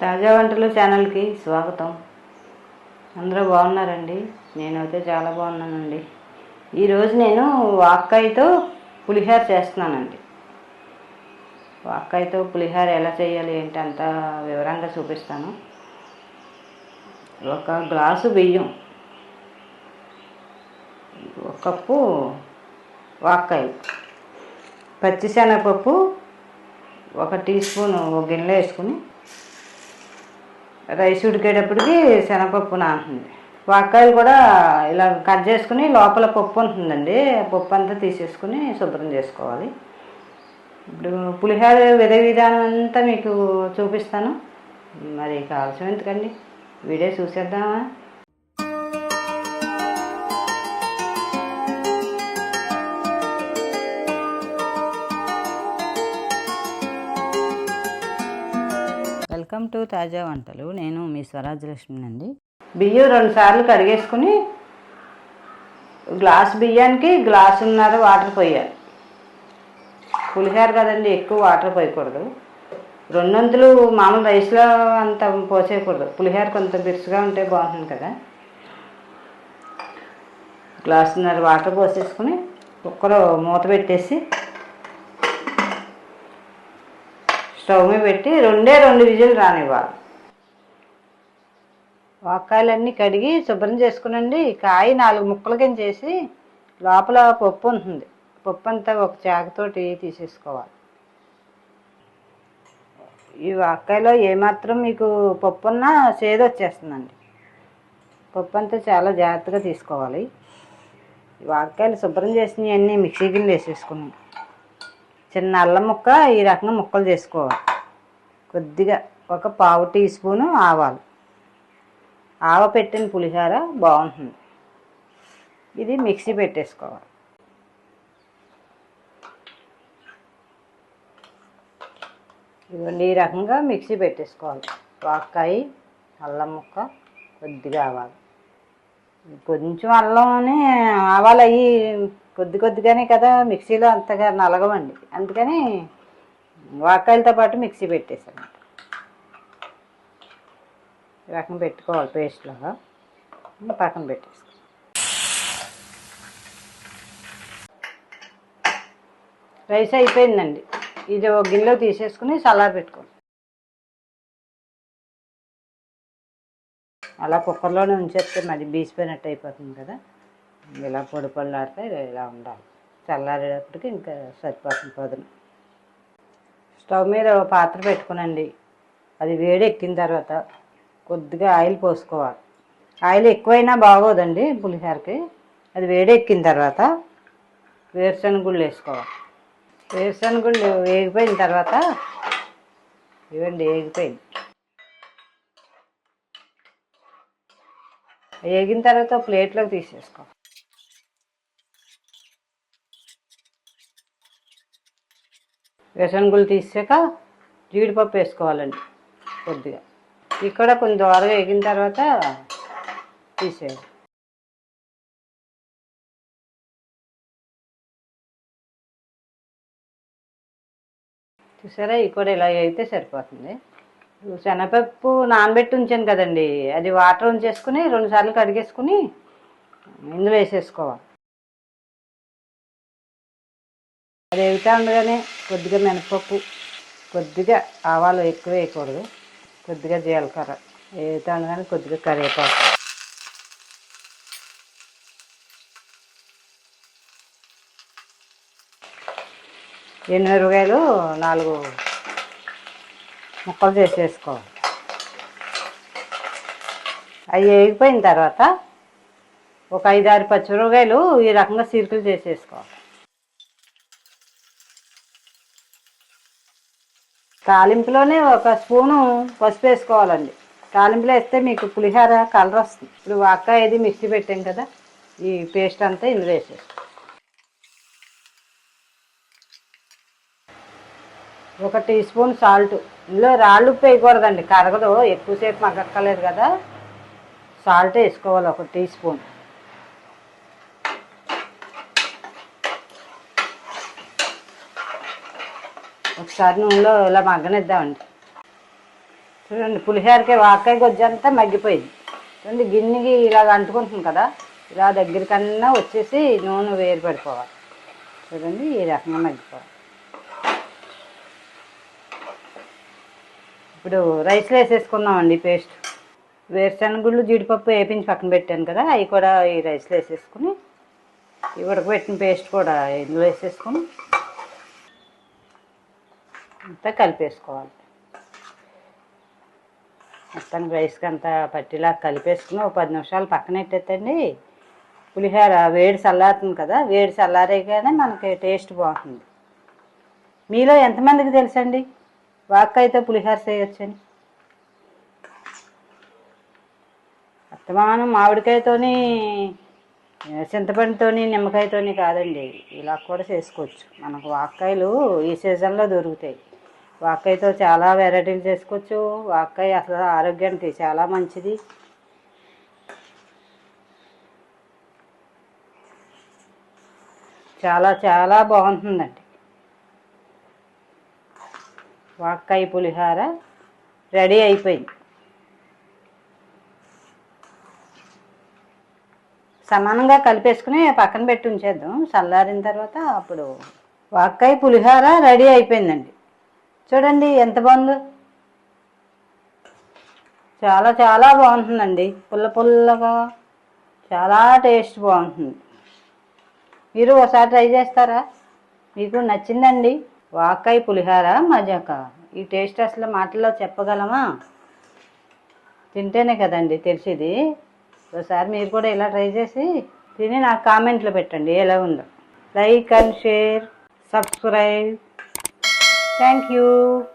తాజా వంటలు ఛానల్కి స్వాగతం. అందరూ బాగున్నారండి? నేనైతే చాలా బాగున్నానండి. ఈరోజు నేను వాక్కాయతో పులిహోర చేస్తున్నానండి. వాక్కాయతో పులిహోర ఎలా చేయాలి ఏంటి అంత వివరంగా చూపిస్తాను. ఒక గ్లాసు బియ్యం. ఒక కప్పు వాక్కాయలు పచ్చిశనగపప్పు ఒక టీ స్పూన్ ఒక గిన్నెలో వేసుకుని రైస్ ఉడికేటప్పటికి శనగపప్పు నానుతుంది. వాక్కాయలు కూడా ఇలా కట్ చేసుకుని లోపల పప్పు ఉంటుందండి. పప్పు అంతా తీసేసుకుని శుభ్రం చేసుకోవాలి. ఇప్పుడు పులిహోర విధ విధానం అంతా మీకు చూపిస్తాను. మరి కావాల్సిన ఎందుకండి వీడియో చూసేద్దామా? వెల్కమ్ టు తాజా వంటలు. నేను మీ స్వరాజ్యలక్ష్మి అండి బియ్యం రెండు సార్లు కడిగేసుకుని గ్లాస్ బియ్యానికి గ్లాసున్నర వాటర్ పోయాలి. పులిహోర కదండి ఎక్కువ వాటర్ పోయకూడదు. రెండొంతులు మామూలు రైస్లో అంత పోసేయకూడదు. పులిహోర కొంత బిరుసుగా ఉంటే బాగుంటుంది కదా. గ్లాసున్నర వాటర్ పోసేసుకుని కుక్కర్ మూత పెట్టేసి స్టవ్ మీద పెట్టి రెండే రెండు విజిల్ రానివ్వాలి. వాకాయలన్నీ కడిగి శుభ్రం చేసుకునండి. కాయ నాలుగు ముక్కల కింద చేసి లోపల పప్పు ఉంటుంది. పప్పు అంతా ఒక చాకుతోటి తీసేసుకోవాలి. ఈ వాకాయలో ఏమాత్రం మీకు పప్పు ఉన్నా చేదు వచ్చేస్తుందండి. పప్పు అంతా చాలా జాగ్రత్తగా తీసుకోవాలి. ఈ శుభ్రం చేసినవి అన్నీ మిక్సీ గిన్నెలు వేసేసుకున్నాం చిన్న అల్లం ముక్క ఈ రకంగా ముక్కలు చేసుకోవాలి. కొద్దిగా ఒక పావు టీ స్పూను ఆవాలు. ఆవ పెట్టిన పులిహార బాగుంటుంది. ఇది మిక్సీ పెట్టేసుకోవాలి. ఇవన్నీ ఈ రకంగా మిక్సీ పెట్టేసుకోవాలి. వాక్కాయ అల్లం ముక్క కొద్దిగా ఆవాలి. కొంచెం అల్లంని ఆవాలు అవి కొద్ది కొద్దిగానే కదా మిక్సీలో అంతగా నలగవండి అందుకని వాకాయలతో పాటు మిక్సీ పెట్టేసాను రకం పెట్టుకోవాలి పేస్ట్లో. పక్కన పెట్టేసుకో రైస్ అయిపోయిందండి. ఇది ఒక గిన్నెలో తీసేసుకుని సలాడ్ పెట్టుకోండి అలా కుక్కర్లోనే ఉంచేస్తే మరి బీసిపోయినట్టు అయిపోతుంది కదా. ఇలా పొడి పొడిలాడితే ఇలా ఉండాలి. చల్లారేటప్పటికి ఇంకా సరిపోతుంది పదును. స్టవ్ మీద ఒక పాత్ర పెట్టుకునండి. అది వేడి ఎక్కిన తర్వాత కొద్దిగా ఆయిల్ పోసుకోవాలి. ఆయిల్ ఎక్కువైనా బాగోదండి పులిహోరకి. అది వేడి ఎక్కిన తర్వాత వేరుశనగుళ్ళు వేసుకోవాలి. వేరుశనగుళ్ళు వేగిపోయిన తర్వాత ఇవ్వండి వేగిపోయింది. వేగిన తర్వాత ప్లేట్లోకి తీసేసుకో వేసనగుళ్ళు తీసాక జీడిపప్పు వేసుకోవాలండి కొద్దిగా. ఇక్కడ కొంచెం దోరగా వేగిన తర్వాత తీసేయాలి. చూసారా? ఇక్కడ ఇలా అయితే సరిపోతుంది. శనగపప్పు నానబెట్టి ఉంచాను కదండి. అది వాటర్ ఉంచేసుకుని రెండుసార్లు కడిగేసుకుని ఇందులో వేసేసుకోవాలి. అది ఎగుతా ఉండగానే కొద్దిగా మినపప్పు కొద్దిగా ఆవాలు ఎక్కువ వేయకూడదు. కొద్దిగా జీలకర్ర. ఎగుతా ఉండగానే కొద్దిగా కరివేపాకు. ఎనిమిరకాయలు నాలుగు ముక్కలు చేసేసుకోవాలి. అవి వేగిపోయిన తర్వాత ఒక ఐదారు పచ్చిమిరపకాయలు ఈ రకంగా సీరుకులు చేసేసుకోవాలి. తాలింపులోనే ఒక స్పూను పసుపు వేసుకోవాలండి. తాలింపులో వేస్తే మీకు పులిహోర కలర్ వస్తుంది. ఇప్పుడు వాక్కాయ ఇది మిక్సీ పెట్టాం కదా ఈ పేస్ట్ అంతా ఇందులో వేసేసుకో. ఒక టీ స్పూన్ సాల్ట్. ఇందులో రాళ్ళు ఉప్పు వేయకూడదండి కరగదు ఎక్కువసేపు మగ్గక్కర్లేదు కదా. సాల్ట్ వేసుకోవాలి ఒక టీ స్పూన్. ఒకసారి నూనెలో ఇలా మగ్గనిద్దామండి. చూడండి పులిహోరకే వాకాయ గొజ్జంతా మగ్గిపోయింది. చూడండి గిన్నెకి ఇలాగ అంటుకుంటుంది కదా ఇలా దగ్గరికన్నా వచ్చేసి నూనె వేరు పడిపోవాలి. చూడండి ఈ రకంగా మగ్గిపోవాలి. ఇప్పుడు రైస్లో వేసేసుకుందామండి పేస్ట్. వేరుశనగుళ్ళు జీడిపప్పు వేపించి పక్కన పెట్టాను కదా అవి కూడా ఈ రైస్లో వేసేసుకుని ఈ ఉడకబెట్టిన పేస్ట్ కూడా ఇందులో వేసేసుకుని అంతా కలిపేసుకోవాలి. మొత్తం రైస్కి అంతా పట్టిలా కలిపేసుకుని ఒక పది నిమిషాలు పక్కన పెట్టేద్దండి. పులిహోర వేడి చల్లారుతుంది కదా వేడి చల్లారేగానే మనకి టేస్ట్ బాగుంటుంది. మీలో ఎంతమందికి తెలుసండి? వాక్కాయతో పులిహోర చేయొచ్చని. అత్తమానం మామిడికాయతోని చింతపండుతోని నిమ్మకాయతోని కాదండి. ఇలా కూడా చేసుకోవచ్చు. మనకు వాక్కాయలు ఈ సీజన్లో దొరుకుతాయి. వాక్కాయతో చాలా వెరైటీలు చేసుకోవచ్చు. వాక్కాయ అసలు ఆరోగ్యానికి చాలా మంచిది. చాలా చాలా బాగుంటుందండి. వాక్కాయ పులిహార రెడీ అయిపోయింది. సమానంగా కలిపేసుకుని పక్కన పెట్టి ఉంచేద్దాం. చల్లారిన తర్వాత అప్పుడు వాక్కాయ పులిహోర రెడీ అయిపోయిందండి. చూడండి ఎంత బాగుందో. చాలా చాలా బాగుంటుందండి. పుల్ల పుల్లగా చాలా టేస్ట్ బాగుంటుంది. మీరు ఒకసారి ట్రై చేస్తారా? మీకు నచ్చిందండి. వాకాయ పులిహార మజాక. ఈ టేస్ట్ అసలు మాటల్లో చెప్పగలమా? తింటేనే కదండి తెలిసేది. ఒకసారి మీరు కూడా ఇలా ట్రై చేసి తిని నాకు కామెంట్లో పెట్టండి ఎలా ఉందో. Like and share subscribe. Thank you.